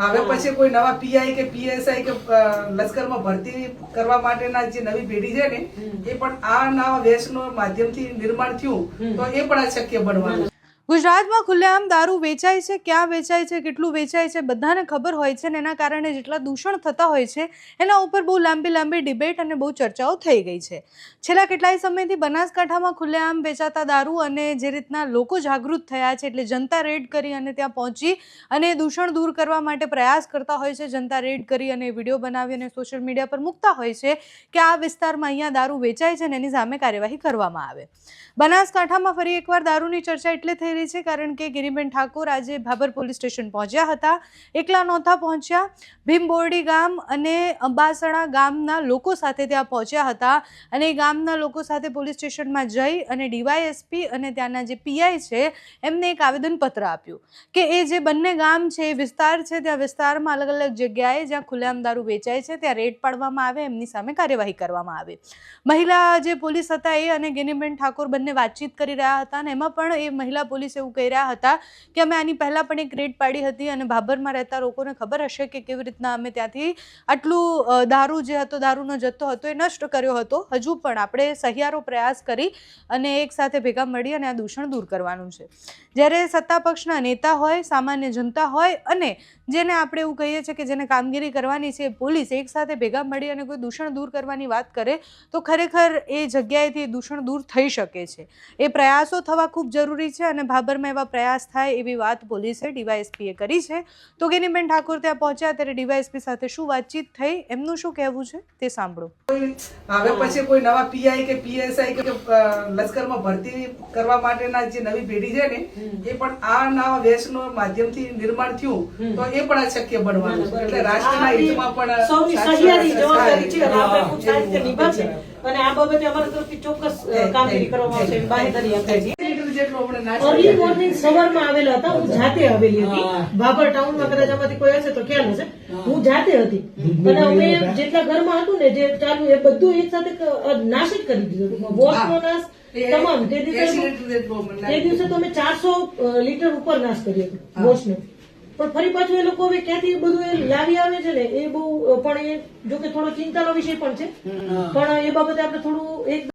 હવે પછી કોઈ નવા પીઆઈ કે પીએસઆઈ કે લશ્કરમાં ભરતી કરવા માટેના જે નવી પેઢી છે ને એ પણ આ નવા વેશનો માધ્યમથી નિર્માણ થયું તો એ પણ અશક્ય બનવાનું ગુજરાતમાં ખુલ્લેઆમ દારૂ વેચાય છે, ક્યાં વેચાય છે, કેટલું વેચાય છે, બધાને ખબર હોય છે ને એના કારણે જેટલા દૂષણ થતા હોય છે, એના ઉપર બહુ લાંબી લાંબી ડિબેટ અને બહુ ચર્ચાઓ થઈ ગઈ છે. છેલ્લા કેટલાય સમયથી બનાસકાંઠામાં ખુલ્લેઆમ વેચાતા દારૂ અને જે રીતના લોકો જાગૃત થયા છે એટલે જનતા રેડ કરી અને ત્યાં પહોંચી અને દૂષણ દૂર કરવા માટે પ્રયાસ કરતા હોય છે, જનતા રેડ કરી અને વીડિયો બનાવી અને સોશિયલ મીડિયા પર મૂકતા હોય છે કે આ વિસ્તારમાં અહીંયા દારૂ વેચાય છે અને એની સામે કાર્યવાહી કરવામાં આવે. બનાસકાંઠામાં ફરી એકવાર દારૂની ચર્ચા એટલે થઈ રહી છે કારણ કે ગિરિબેન ઠાકોર આજે ભાભર પોલીસ સ્ટેશન પહોંચ્યા હતા. એકલા નહોતા પહોંચ્યા. ભીમબોરડી ગામ અને અંબાસણા ગામના લોકો સાથે ત્યાં પહોંચ્યા હતા અને એ ગામના લોકો સાથે પોલીસ સ્ટેશનમાં જઈ અને ડીવાયએસપી અને ત્યાંના જે પીઆઈ છે, એમને એક આવેદનપત્ર આપ્યું કે એ જે બંને ગામ છે, એ વિસ્તાર છે, ત્યાં વિસ્તારમાં અલગ અલગ જગ્યાએ જ્યાં ખુલ્લેઆમ દારૂ વેચાય છે, ત્યાં રેડ પાડવામાં આવે, એમની સામે કાર્યવાહી કરવામાં આવે. મહિલા જે પોલીસ હતા એ અને ગિનીબેન ઠાકોર બંને વાતચીત કરી રહ્યા હતા અને એમાં પણ એ મહિલા પોલીસ એવું કહી રહ્યા હતા કે અમે આની પહેલાં પણ એક રેડ પાડી હતી અને ભાભરમાં રહેતા લોકોને ખબર હશે કે કેવી રીતના અમે ત્યાંથી આટલું દારૂ જે હતો, દારૂનો જથ્થો હતો એ નષ્ટ કર્યો હતો. હજુ પણ આપણે સહિયારો પ્રયાસ કરી અને એક સાથે ભેગા મળી અને આ દૂષણ દૂર કરવાનું છે. જ્યારે સત્તા પક્ષના નેતા હોય, સામાન્ય જનતા હોય અને જેને આપણે એવું કહીએ છીએ કે જેને કામગીરી કરવાની છે પોલીસ, એક સાથે ભેગા મળી અને કોઈ દૂષણ દૂર કરવાની વાત કરે, તો ખરેખર એ જગ્યાએથી દૂષણ દૂર થઈ શકે છે. એ પ્રયાસો થવા ખૂબ જરૂરી છે અને ભાભરમાં એવા પ્રયાસ થાય એવી વાત પોલીસે ડીવાયએસપીએ કરી છે. તો ગેનીબેન ઠાકોર ત્યાં પહોંચ્યા ત્યારે ડીવાયએસપી સાથે શું વાતચીત થઈ એમનું શું કહેવું છે તે સાંભળો. હવે પછી કોઈ નવા પીઆઈ કે પીએસઆઈ કે લશ્કરમાં ભરતી કરવા માટેના જે નવી પેઢી છે ને એ પણ આ નવા વેશનો માધ્યમથી નિર્માણ થયું તો એ પણ અશક્ય બનવાનું એટલે રાષ્ટ્રના હિતમાં પણ સૌની સહિયારી જવાબદારી છે આપણે પૂછાય ખૂબ નિભાવશે અને આ બાબતે અમારા તરફથી ચોક્કસ કામગીરી કરવામાં આવશે. આપીએ છીએ જેટલું જેટલું આપણે ના અર્લી મોર્નિંગ સવારમાં આવેલા હતા. હું જાતે આવેલી હતી. ભાભર ટાઉનમાં કદાચ આમાંથી કોઈ હશે તો ખ્યાલ હશે. હું. જાતે હતી. અને અમે જેટલા ઘરમાં હતું ને જે ચાલુ એ બધું એક સાથે નાશ જ કરી દીધું હતું. વોશનો નાશ તમામ. તે દિવસે તે દિવસે તો અમે ચારસો લીટર ઉપર નાશ કર્યો હતો વોશનો પણ ફરી પાછું એ લોકો હવે ક્યાંથી બધું એ લાવી આવે છે ને એ બહુ પણ એ જો કે થોડો ચિંતાનો વિષય પણ છે. પણ એ બાબતે આપણે થોડું એક